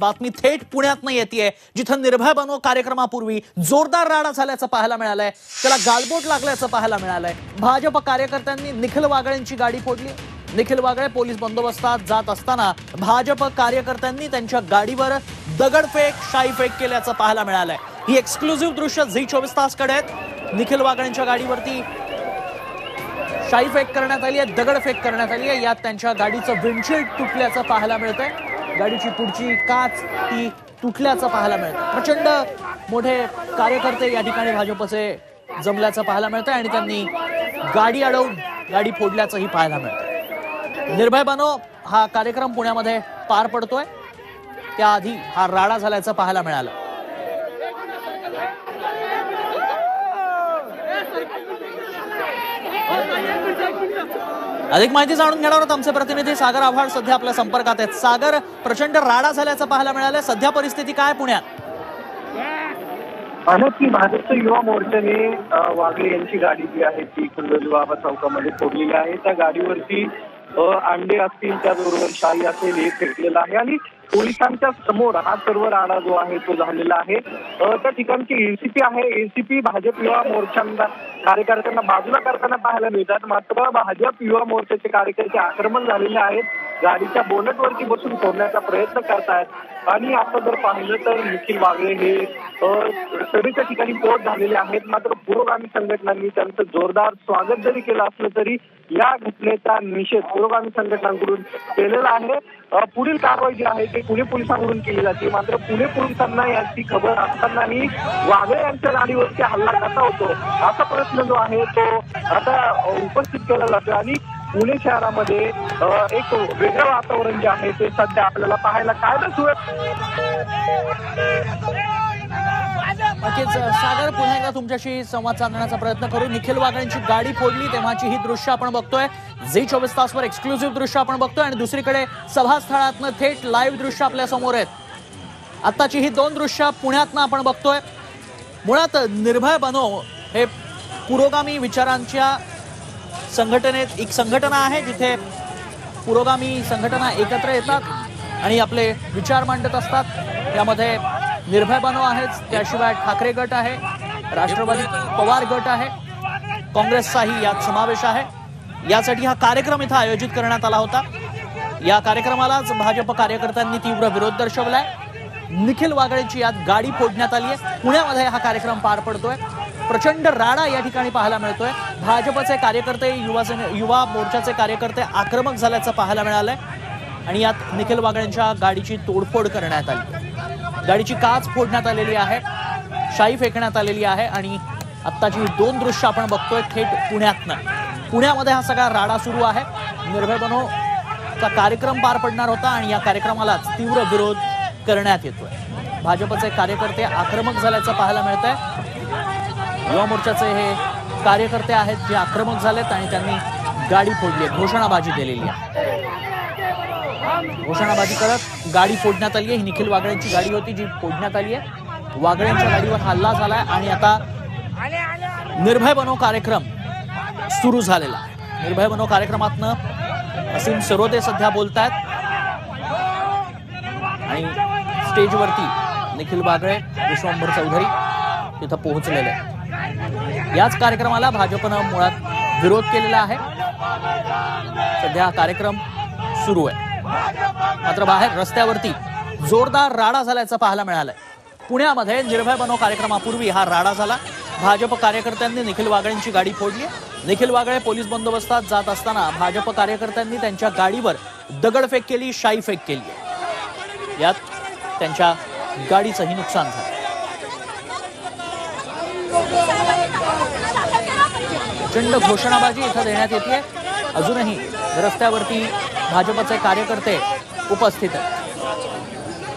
बातमी थेट पुण्यातनं येते जिथं निर्भय बनो कार्यक्रमापूर्वी जोरदार राडा झाल्याचं पाहायला मिळालंय. त्याला गालबोट लागल्याचं पाहायला मिळालंय. भाजप कार्यकर्त्यांनी निखिल वागळेंची गाडी फोडली. निखिल वागळे पोलीस बंदोबस्तात जात असताना भाजप कार्यकर्त्यांनी त्यांच्या गाडीवर दगडफेक शाईफेक केल्याचं पाहायला मिळालंय. ही एक्सक्लुझिव्ह दृश्य झी चोवीस तासकडे आहेत. निखिल वागळेंच्या गाडीवरती शाई फेक करण्यात आली आहे दगडफेक करण्यात आली आहे यात त्यांच्या गाडीचं विंडशील्ड तुटल्याचं पाहायला मिळतंय. गाडीची पुढची काच ती तुटल्याचं पाहायला मिळतं. प्रचंड मोठे कार्यकर्ते या ठिकाणी भाजपचे जमल्याचं पाहायला मिळतं आणि त्यांनी गाडी अडवून गाडी फोडल्याचंही पाहायला मिळतं निर्भय बनो हा कार्यक्रम पुण्यामध्ये पार पडतोय. त्याआधी हा राडा झाल्याचं पाहायला मिळालं. अधिक माहिती जाणून घेणार आहोत आमचे प्रतिनिधी. सागर आव्हाड सध्या आपल्या संपर्कात आहेत. सागर प्रचंड राडा झाल्याचं पाहायला मिळालं सध्या परिस्थिती काय पुण्यात? अनेक की भाजपच्या युवा मोर्चाने वागळे यांची गाडी जी आहे ती कुंडली बाबा चौकामध्ये फोडलेली आहे. त्या गाडीवरती अंडे असतील त्याचबरोबर शाही असेल हे फेकलेलं आहे. आणि पोलिसांच्या समोर हा सर्व राडा जो आहे तो झालेला आहे. त्या ठिकाणची एनसीपी आहे. एनसीपी भाजप युवा मोर्चांना कार्यकर्त्यांना बाजूला करताना पाहायला मिळतात. मात्र भाजप युवा मोर्चाचे कार्यकर्ते आक्रमण झालेले आहेत. गाडीच्या बोनटवरती बसून फोडण्याचा प्रयत्न करतायत. आणि आता जर पाहिलं तर निखिल वागळे हे सभेच्या ठिकाणी पोहोच झालेले आहेत. मात्र पुरोगामी संघटनांनी त्यांचं जोरदार स्वागत जरी केलं असलं तरी या घटनेचा निषेध पुरोगामी संघटनांकडून केलेला आहे. पुढील कारवाई जी आहे ती पुणे पोलिसांकडून केली जाते. मात्र पुणे पोलिसांना याची खबर असतानाही वागळे यांच्या गाडीवरती हल्ला कसा होतो असा प्रश्न जो आहे तो आता उपस्थित केला जातो आणि पुणे शहरामध्ये एक वेगळं वातावरण जे आहे ते सध्या आपल्याला पाहायला काय नसू नक्कीच सागर पुन्हा एकदा तुमच्याशी संवाद साधण्याचा प्रयत्न करू. निखिल वागळेंची गाडी फोडली तेव्हाची ही दृश्य आपण बघतोय. झी चोवीस तासवर एक्सक्लुझिव्ह दृश्य आपण बघतोय आणि दुसरीकडे सभास्थळातनं थेट लाईव्ह दृश्य आपल्यासमोर आहेत. आत्ताची ही दोन दृश्य पुण्यातनं आपण बघतोय. मुळात निर्भय बनो हे पुरोगामी विचारांच्या संघटनेत एक संघटना आहे जिथे पुरोगामी संघटना एकत्र येतात आणि आपले विचार मांडत असतात. यामध्ये निर्भय बनो आहेच त्याशिवाय ठाकरे गट आहे राष्ट्रवादी पवार गट आहे काँग्रेसचाही यात समावेश आहे. यासाठी हा कार्यक्रम इथं आयोजित करण्यात आला होता. या कार्यक्रमालाच भाजप कार्यकर्त्यांनी तीव्र विरोध दर्शवलाय. निखिल वागळेची यात गाडी फोडण्यात आली आहे पुण्यामध्ये हा कार्यक्रम पार पडतोय. प्रचंड राडा या ठिकाणी पाहायला मिळतोय. भाजपचे कार्यकर्ते युवा सेने युवा मोर्चाचे कार्यकर्ते आक्रमक झाल्याचं पाहायला मिळालंय. आणि यात निखिल वागळेंच्या गाडीची तोडफोड करण्यात आली. गाडीची काच फोडण्यात आलेली आहे. शाई फेकण्यात आलेली आहे आणि आत्ताची दोन दृश्य आपण बघतोय. थेट पुण्यातनं. पुण्यामध्ये हा सगळा राडा सुरू आहे. निर्भय बनो चा कार्यक्रम पार पडणार होता आणि या कार्यक्रमालाच तीव्र विरोध करण्यात येतोय. भाजपचे कार्यकर्ते आक्रमक झाल्याचं पाहायला मिळत आहे युवा मोर्चाचे हे कार्यकर्ते आहेत जे आक्रमक झालेत आणि त्यांनी गाडी फोडली आहे. घोषणाबाजी दिलेली आहे. घोषणाबाजी करत गाडी फोडण्यात आली आहे. ही निखिल वागळ्यांची गाडी होती जी फोडण्यात आली आहे. वागळ्यांच्या गाडीवर हल्ला झालाय आणि आता निर्भय बनो कार्यक्रम सुरू झालेला आहे. निर्भय बनो कार्यक्रमातनं असीम सरोदे सध्या बोलतायत. आणि स्टेजवरती निखिल बागळे विश्वंभर चौधरी तिथं पोहोचलेले आहे याच कार्यक्रमाला भाजपनं मुळात विरोध केलेला आहे. सध्या हा कार्यक्रम सुरू आहे. मात्र बाहेर रस्त्यावरती जोरदार राडा झाल्याचं पाहायला मिळालंय. पुण्यामध्ये निर्भय बनो कार्यक्रमापूर्वी हा राडा झाला. भाजप कार्यकर्त्यांनी निखिल वागळेंची गाडी फोडली निखिल वागळे पोलीस बंदोबस्तात जात असताना भाजप कार्यकर्त्यांनी त्यांच्या गाडीवर दगडफेक केली शाईफेक केली यात त्यांच्या गाडीचंही नुकसान झालं. प्रचंड घोषणाबाजी इथं देण्यात येते अजूनही रस्त्यावरती भाजपचे कार्यकर्ते उपस्थित आहेत.